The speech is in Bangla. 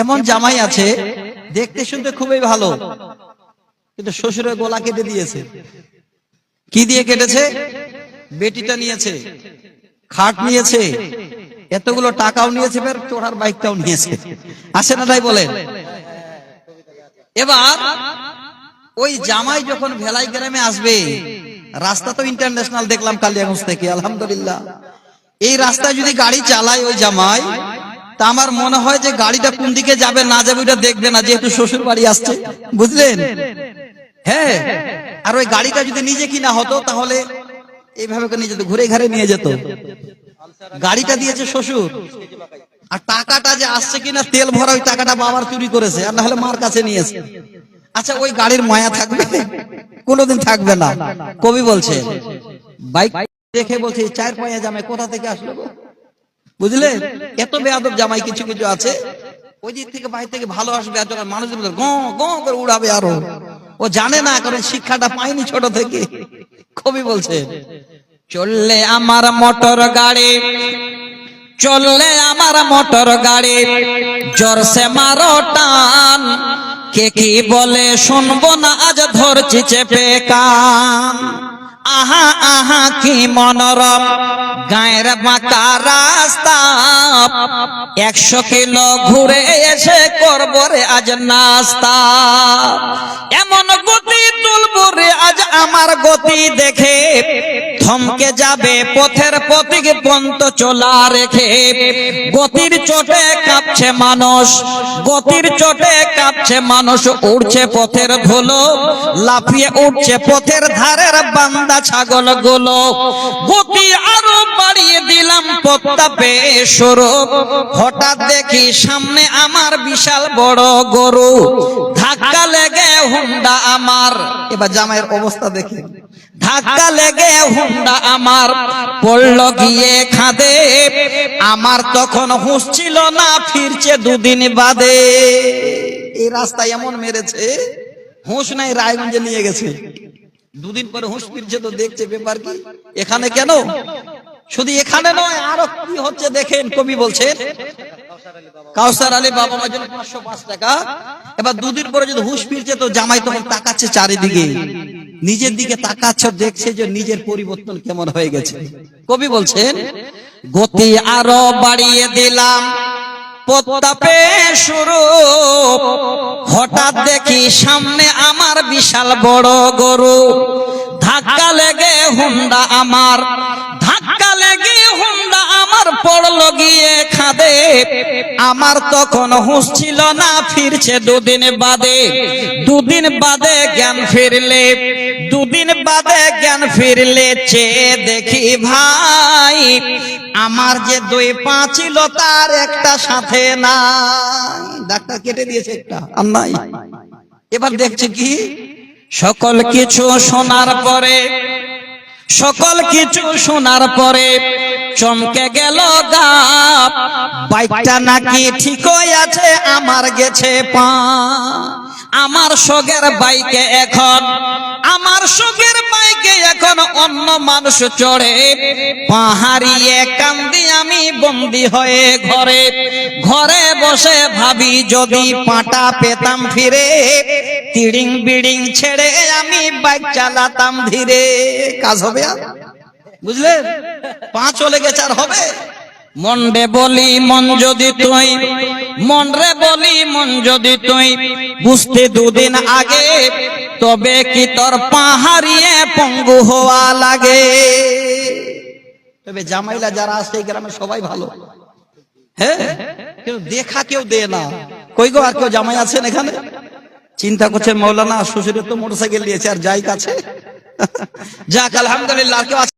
এমন জামাই আছে দেখতে শুনতে খুবই ভালো। কিন্তু শ্বশুরের গলা কেটে দিয়েছে। কি দিয়ে কেটেছে? বেটিটা নিয়েছে খাট নিয়েছে এতগুলো টাকাও নিয়েছে ফের চোরার বাইকটাও নিয়েছে। আসে না তাই বলেন? এবার ওই জামাই যখন ভেলাই গ্রামে আসবে রাস্তা তো ইন্টারন্যাশনাল দেখলাম কালিয়াগঞ্জ থেকে আলহামদুলিল্লাহ। এই রাস্তায় যদি গাড়ি চালায় ওই জামাই তা আমার মনে হয় যে গাড়িটা কোন দিকে যাবে না যাবে ওটা দেখবে না, যেহেতু শ্বশুর বাড়ি আসছে। বুঝলেন? হ্যাঁ আর ওই গাড়িটা যদি নিজে কিনা হতো, তাহলে এইভাবে নিয়ে যেত ঘুরে ঘাড়ে নিয়ে যেত। গাড়িটা দিয়েছে শ্বশুর। আর টাকাটা যে আসছে কিনা, তেল ভরা ওই টাকাটা বাবার চুরি করেছে, আর না হলে মার কাছে নিয়েছে। আচ্ছা ওই গাড়ির মায়া থাকবে? কোনোদিন থাকবে না। কবি বলছে, বাইক দেখে বলছে চার পায়া জামাই কোথা থেকে আসলো? বুঝলে? এত বেয়াদব জামাই কিছু কিছু আছে ওই দিক থেকে বাইরে থেকে ভালো আসবে আর যখন মানুষ গ গ করে উড়াবে আরও। ও জানে না কারণ শিক্ষাটা পায়নি ছোট থেকে। কবি বলছে চললে আমার মোটর গাড়ি চললে আমার মোটর গাড়ি জোরসে মারো টান। কে কি বলে শুনব না আজ ধরছি চেপে কান। আহা আহা, কি মনোরম গায়ের বাঁকা রাস্তা। একশো কিলো ঘুরে এসে করব রে আজ নাস্তা। এমন গতি তুলবো রে আজ আমার গতি দেখে থমকে যাবে পথের পথিক পন্ত চলা রেখে। গতির চোটে কাঁপছে মানুষ, গতির চোটে কাঁপছে মানুষ, উড়ছে পথের ধুলো, লাফিয়ে উঠছে পথের ধারের বান্দা ছাগলগুলো গতি আরও বাড়িয়ে দিলাম পত্তা পেয়ে সরু হঠাৎ দেখি সামনে আমার বিশাল বড় গরু, ধাক্কা লেগে হুন্ডা আমার। এবার জামাইয়ের অবস্থা দেখে। ধাক্কা লেগে হুন্ডা আমার পড়ল গিয়ে খাদে। আমার তখন হুঁশ ছিল না, ফিরছে দুদিন বাদে। এই রাস্তায় এমন মেরেছে, হুঁশ নাই, রায়গঞ্জে নিয়ে গেছে। দুদিন পরে হুঁশ ফিরছে তো দেখছে ব্যাপার কি? এখানে কেন? শুধু এখানে নয়, আরও কি হচ্ছে দেখেন কবি বলছেন। কাউসার আলী বাবা মার জন্য পাঁচশো পাঁচ টাকা। এবার দুদিন পরে যদি হুশ ফিরছে, তো জামাই তখন তাকাচ্ছে চারিদিকে। নিজের দিকে তাকাচ্ছে, দেখছে যে নিজের পরিবর্তন কেমন হয়ে গেছে। কবি বলছেন, গতি আরও বাড়িয়ে দিলাম, প্রতাপে শুরু। হঠাৎ দেখি সামনে আমার বিশাল বড় গরু। ধাক্কা লেগে হুন্ডা আমার গিয়ে খাদে আমার তখন হুঁশ ছিল না, ফিরছে দুদিন বাদে। দুদিন বাদে জ্ঞান ফিরলে, দুদিন বাদে জ্ঞান ফিরলে দেখি ভাই, আমার যে দুই পা ছিল তার একটা সাথে নাই। ডাক্তার কেটে দিয়েছে একটা এবার দেখছে কি, সকল কিছু শোনার পরে, সকল কিছু শোনার পরে চমকে গেল গাপ। বাইকটা নাকি ঠিকই আছে, আমার গেছে পা। আমার সগের বাইকে এখন, আমার সগের বাইকে এখন অন্য মানুষ চড়ে। পাহাড়িয়ে কান্দি আমি বন্দি হয়ে ঘরে। ঘরে বসে ভাবি যদি পাটা পেতাম ফিরে, তিড়িং বিড়িং ছেড়ে আমি বাইক চালাতাম ধীরে। কাজ হবে আর? বুঝলেন? পা চলে গেছে আর হবে? মন্ডে বলি, মন যদি তুই মন রে বলি, মন যদি তুই। বুঝতে দুদিন আগে, তবে কি তোর পাহাড়িয়ে পঙ্গু হওয়া লাগে? তবে জামাইলা যারা আছে এই গ্রামে সবাই ভালো। হ্যাঁ কিন্তু দেখা কেউ দেয় না। কই গো, আর কেউ জামাই আছেন এখানে? চিন্তা করছে মৌলানা, শ্বশুরের তো মোটরসাইকেল দিয়েছে, আর যাই কাছে। যাক, আলহামদুলিল্লাহ, আর কেউ আছে?